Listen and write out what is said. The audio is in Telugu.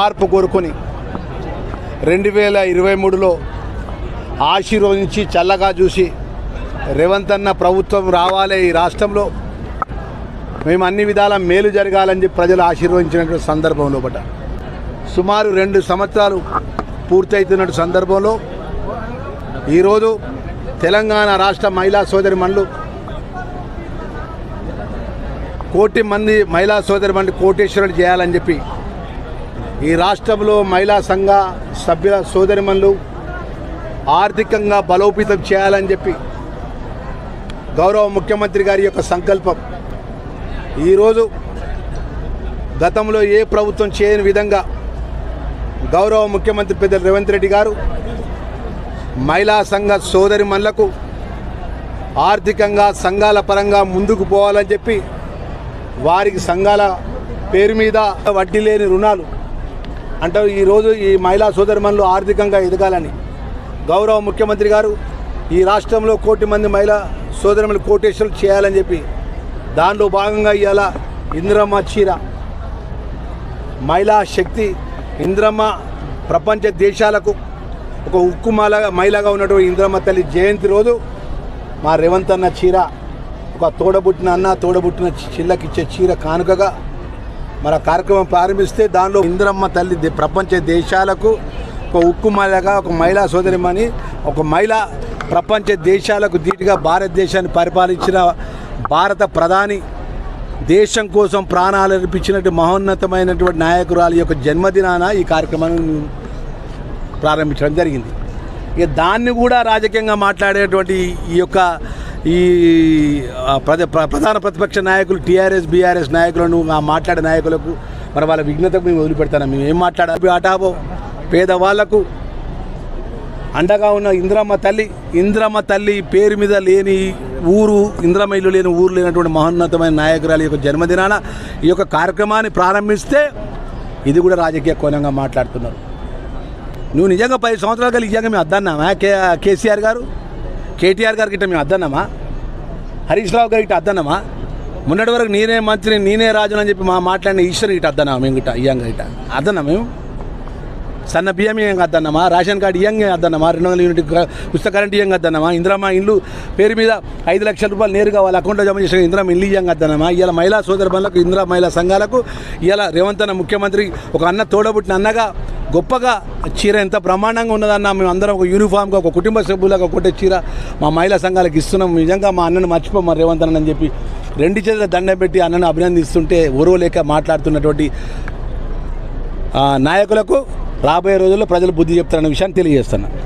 మార్పు కోరుకొని రెండు వేల ఇరవై మూడులో ఆశీర్వదించి చల్లగా చూసి రేవంత్ అన్న ప్రభుత్వం రావాలి ఈ రాష్ట్రంలో. మేము అన్ని విధాల మేలు జరగాలని చెప్పి ప్రజలు ఆశీర్వదించినటువంటి సందర్భంలో బట సుమారు రెండు సంవత్సరాలు పూర్తవుతున్న సందర్భంలో ఈరోజు తెలంగాణ రాష్ట్ర మహిళా సోదరి మండలు కోటి మంది మహిళా సోదరి మండలి కోటేశ్వరుడు చేయాలని చెప్పి ఈ రాష్ట్రంలో మహిళా సంఘ సభ్యుల సోదరిమన్లు ఆర్థికంగా బలోపేతం చేయాలని చెప్పి గౌరవ ముఖ్యమంత్రి గారి యొక్క సంకల్పం. ఈరోజు గతంలో ఏ ప్రభుత్వం చేయని విధంగా గౌరవ ముఖ్యమంత్రి పెద్ద రేవంత్ రెడ్డి గారు మహిళా సంఘ సోదరిమణులకు ఆర్థికంగా సంఘాల పరంగా ముందుకు పోవాలని చెప్పి వారికి సంఘాల పేరు మీద వడ్డీ లేని రుణాలు అంటే ఈరోజు ఈ మహిళా సోదరిమణులు ఆర్థికంగా ఎదగాలని గౌరవ ముఖ్యమంత్రి గారు ఈ రాష్ట్రంలో కోటి మంది మహిళా సోదరిమణులు కోటేశ్వరులు చేయాలని చెప్పి దానిలో భాగంగా ఇవాళ ఇందిరమ్మ చీర. మహిళా శక్తి ఇంద్రమ్మ ప్రపంచ దేశాలకు ఒక ఉక్కుమాల మహిళగా ఉన్నటువంటి ఇంద్రమ్మ తల్లి జయంతి రోజు మా రేవంత్ అన్న చీర ఒక తోడబుట్టిన అన్న తోడబుట్టిన చిల్లకిచ్చే చీర కానుకగా మన కార్యక్రమం ప్రారంభిస్తే దానిలో ఇందిరమ్మ తల్లి ప్రపంచ దేశాలకు ఒక ఉక్కుమలగా ఒక మహిళా సోదరిమని ఒక మహిళ ప్రపంచ దేశాలకు ధీటుగా భారతదేశాన్ని పరిపాలించిన భారత ప్రధాని దేశం కోసం ప్రాణాలు అర్పించినట్టు మహోన్నతమైనటువంటి నాయకురాలి యొక్క జన్మదినాన ఈ కార్యక్రమాన్ని ప్రారంభించడం జరిగింది. ఇక దాన్ని కూడా రాజకీయంగా మాట్లాడేటువంటి ఈ యొక్క ఈ ప్రధాన ప్రతిపక్ష నాయకులు టీఆర్ఎస్ బీఆర్ఎస్ నాయకులను ఆ మాట్లాడే నాయకులకు మరి వాళ్ళ విఘ్నతకు మేము వదిలిపెడతాను. మేము ఏం మాట్లాడాలి? ఆటాబో పేదవాళ్ళకు అండగా ఉన్న ఇంద్రమ్మ తల్లి ఇంద్రమ్మ తల్లి పేరు మీద లేని ఊరు ఇంద్రమ్మ ఇల్లు లేని ఊరు లేనటువంటి మహోన్నతమైన నాయకురాలి యొక్క జన్మదినాన ఈ యొక్క కార్యక్రమాన్ని ప్రారంభిస్తే ఇది కూడా రాజకీయ కోణంగా మాట్లాడుతున్నారు. నువ్వు నిజంగా పది సంవత్సరాలు కలిగి నిజంగా మేము అద్దన్నామా కే కేసీఆర్ గారు? కేటీఆర్ గారికి ఇట్లా మేము అద్దన్నామా? హరీష్ రావు గారికి ఇట్లా అద్దన్నామా? మొన్నటి వరకు నేనే మంత్రి నేనే రాజుని అని చెప్పి మా మాట్లాడిన ఈశ్వర్ ఇట్లా అద్దనా మేము గిట్ట ఇయ్యంగా ఇట్ట అద్దన్నా మేము? సన్న బియ్యం ఏం అద్దన్నమా? Ration card ఇయ్యంగా అద్దన్నమా? రెండు వందల యూనిట్ క- ఉచిత కరెంట్ ఇయ్యంగా అద్దన్నామా? ఇందిరమ్మ ఇల్లు పేరు మీద ఐదు లక్షల రూపాయలు నేరుగా వాళ్ళ అకౌంట్లో జమ చేసిన ఇందిరమ్మ ఇల్లు ఇయ్యంగా అద్దన్నామా? ఇవాళ మహిళా సోదర బంధులకు ఇందిరా మహిళా సంఘాలకు ఇవాళ రేవంత్ అన్న ముఖ్యమంత్రి ఒక అన్న తోడబుట్టిన అన్నగా గొప్పగా చీర ఎంత బ్రహ్మాండంగా ఉన్నదన్న మేము అందరం ఒక యూనిఫామ్గా ఒక కుటుంబ సభ్యులుగా ఒకటే చీర మా మహిళా సంఘాలకు ఇస్తున్నాం. నిజంగా మా అన్నను మర్చిపో మా రేవంత్ అని చెప్పి రెండు చేతుల దండ పెట్టి అన్నను అభినందిస్తుంటే ఓరవలేక మాట్లాడుతున్నటువంటి నాయకులకు రాబోయే రోజుల్లో ప్రజలు బుద్ధి చెప్తారన్న విషయాన్ని తెలియజేస్తున్నాను